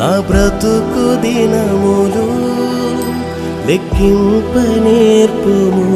నా బ్రతుకు దినములు లెక్కింప నేర్పుము.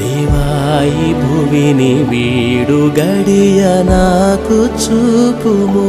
దేవాయి భువిని వీడు గడియ నాకు చూపుము.